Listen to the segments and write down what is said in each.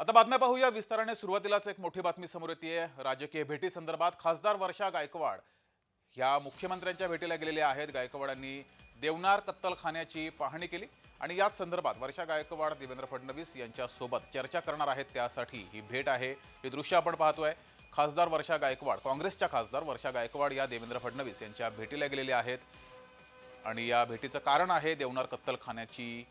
आता बातम्या पाहूया. विस्ताराने सुरुवातीलाच एक मोठी बातमी समोर येते राजकीय भेटी संदर्भात खासदार वर्षा गायकवाड ह्या मुख्यमंत्र्यांच्या भेटीला गेलेल्या आहेत. गायकवाडांनी देवनार कत्तलखान्याची पाहणी केली आणि याच संदर्भात वर्षा गायकवाड देवेंद्र फडणवीस यांच्यासोबत चर्चा करणार आहेत. त्यासाठी ही भेट आहे. हे दृश्य आपण पाहतोय. खासदार वर्षा गायकवाड काँग्रेसच्या खासदार वर्षा गायकवाड या देवेंद्र फडणवीस यांच्या भेटीला गेलेल्या आहेत. आणि या भेटीचं कारण आहे देवनार कत्तलखान्याची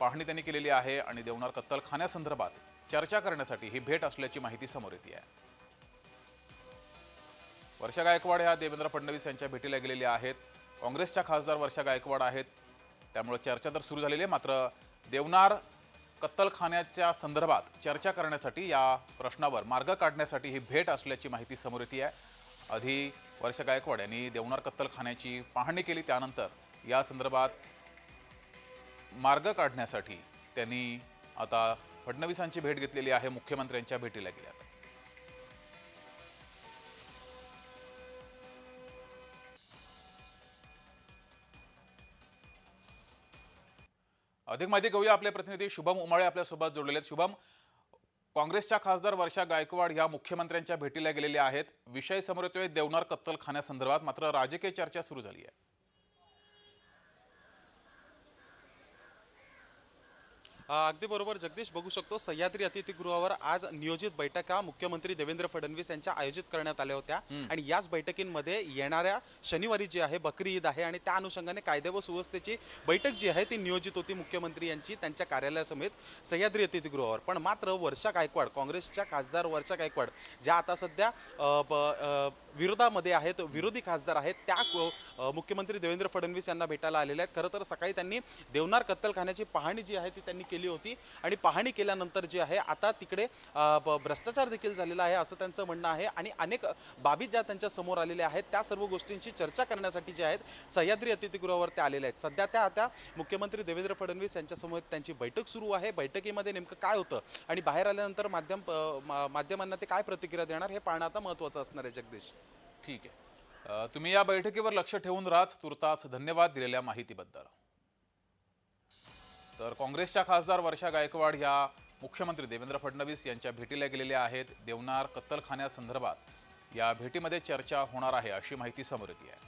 पाहणी त्यांनी केलेली आहे. आणि देवनार कत्तलखान्यासंदर्भात चर्चा करण्यासाठी ही भेट असल्याची माहिती समोर येते. आहे वर्षा गायकवाड ह्या देवेंद्र फडणवीस यांच्या भेटीला गेलेल्या आहेत. काँग्रेसच्या खासदार वर्षा गायकवाड आहेत. त्यामुळे चर्चा तर सुरू झालेली आहे. मात्र देवनार कत्तलखान्याच्या संदर्भात चर्चा करण्यासाठी या प्रश्नावर मार्ग काढण्यासाठी ही भेट असल्याची माहिती समोर येते. आहे आधी वर्षा गायकवाड यांनी देवनार कत्तलखान्याची पाहणी केली. त्यानंतर या संदर्भात मार्ग काढण्यासाठी त्यांनी आता फडणवीसांची भेट घेतलेली आहे मुख्यमंत्र्यांच्या भेटीला गेल्यात. अधिक माहिती घेऊया आपले प्रतिनिधी शुभम उमाळे आपल्यासोबत जोडलेले आहेत. शुभम काँग्रेसच्या खासदार वर्षा गायकवाड ह्या मुख्यमंत्र्यांच्या भेटीला गेलेल्या आहेत. विषय समोर येतोय देवनार कत्तलखान्यासंदर्भात मात्र राजकीय चर्चा सुरू झाली आहे. अगदी बरोबर. जगदीश बघू शकतो सह्याद्री अतिथीगृहावर आज नियोजित बैठका मुख्यमंत्री देवेंद्र फडणवीस यांच्या आयोजित करण्यात आल्या होत्या. आणि याच बैठकींमध्ये येणाऱ्या शनिवारी जी आहे बकरी ईद आहे आणि त्या अनुषंगाने कायदे व सुव्यवस्थेची बैठक जी आहे ती नियोजित होती मुख्यमंत्री यांची त्यांच्या कार्यालयासमेत सह्याद्री अतिथीगृहावर. पण मात्र वर्षा गायकवाड काँग्रेसच्या खासदार वर्षा गायकवाड ज्या आता सध्या विरोधामध्ये आहेत विरोधी खासदार आहेत त्या मुख्यमंत्री देवेंद्र फडणवीस यांना भेटायला आलेल्या आहेत. खरं तर सकाळी त्यांनी देवनार कत्तलखान्याची पाहणी जी आहे ती त्यांनी केली होती आणि पाहणी केल्यानंतर जी आहे आता तिकडे भ्रष्टाचार देखील झालेला आहे असं त्यांचं म्हणणं आहे आणि अनेक बाबी ज्या त्यांच्यासमोर आलेल्या आहेत त्या सर्व गोष्टींशी चर्चा करण्यासाठी जे आहेत सह्याद्री अतिथीगृहावर ते आलेले आहेत. सध्या त्या आता मुख्यमंत्री देवेंद्र फडणवीस यांच्यासमोर त्यांची बैठक सुरू आहे. बैठकीमध्ये नेमकं काय होतं आणि बाहेर आल्यानंतर माध्यम माध्यमांना ते काय प्रतिक्रिया देणार हे पाहणं आता महत्त्वाचं असणार आहे जगदीश. ठीक आहे. तुम्ही या बैठकीवर लक्ष ठेवून राहाच तुर्तास धन्यवाद दिलेल्या माहितीबद्दल. तर काँग्रेसच्या खासदार वर्षा गायकवाड ह्या मुख्यमंत्री देवेंद्र फडणवीस यांच्या भेटीला गेलेल्या आहेत. देवनार कत्तलखान्यासंदर्भात या भेटीमध्ये चर्चा होणार आहे अशी माहिती समोर येते आहे.